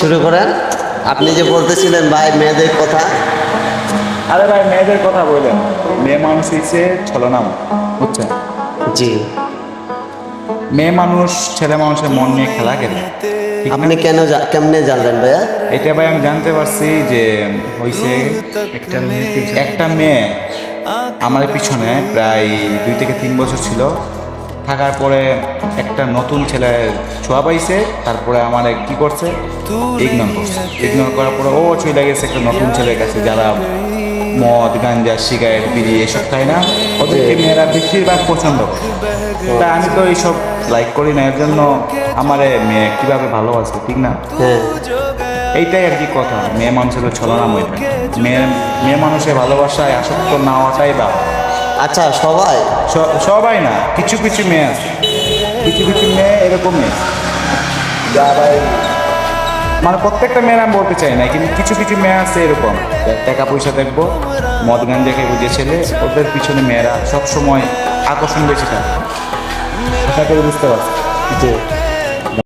শুরু করেন। আপনি যে বলতেছিলেন ভাই মেয়েদের কথা। আরে ভাই মেয়েদের কথা বললেন। মেয়ে মানুষ হচ্ছে ছলনাম বুঝছেন? জি। মেয়ে মানুষ ছেলে মানুষের মন নিয়ে খেলা খেলে। আপনি কেন কেমনে জানলেন ভাইয়া? এটা ভাই আমি জানতে পারছি যে হইছে একটা মেয়ে একটা মেয়ে আমার পিছনে প্রায় দুই থেকে তিন বছর ছিল। থাকার পরে একটা নতুন ছেলে ছোঁয়া পাইছে তারপরে আমার কি করছে? ইগনোর করছে। ইগনোর করার পরে ও চলে গেছে একটা নতুন ছেলের কাছে যারা মদ গাঞ্জা সিগারেট বিড়ি এসব খায় না। ওদেরকে মেয়েরা বেশিরভাগ পছন্দ তা আমি তো এইসব লাইক করি না এর জন্য আমার মেয়ে কীভাবে ভালোবাসে ঠিক না? হ্যাঁ। এইটাই আর কি কথা। মেয়ে মানুষের ছলনাম হয়ে মেয়ে মেয়ে মানুষের ভালোবাসায় আসক্ত না হওয়াটাই বা আচ্ছা সবাই? সবাই না, কিছু কিছু মেয়ে আছে। কিছু কিছু মেয়ে এরকমই যা মানে প্রত্যেকটা মেয়ের আমি বলতে চাই না, কিন্তু কিছু কিছু মেয়ে আছে এরকম। টাকা পয়সা দেখব, মদ গান দেখে বুঝে ছেলে, ওদের পিছনে মেয়েরা সব সময় আকর্ষণ বেশি থাকে। বুঝতে পারছি? জি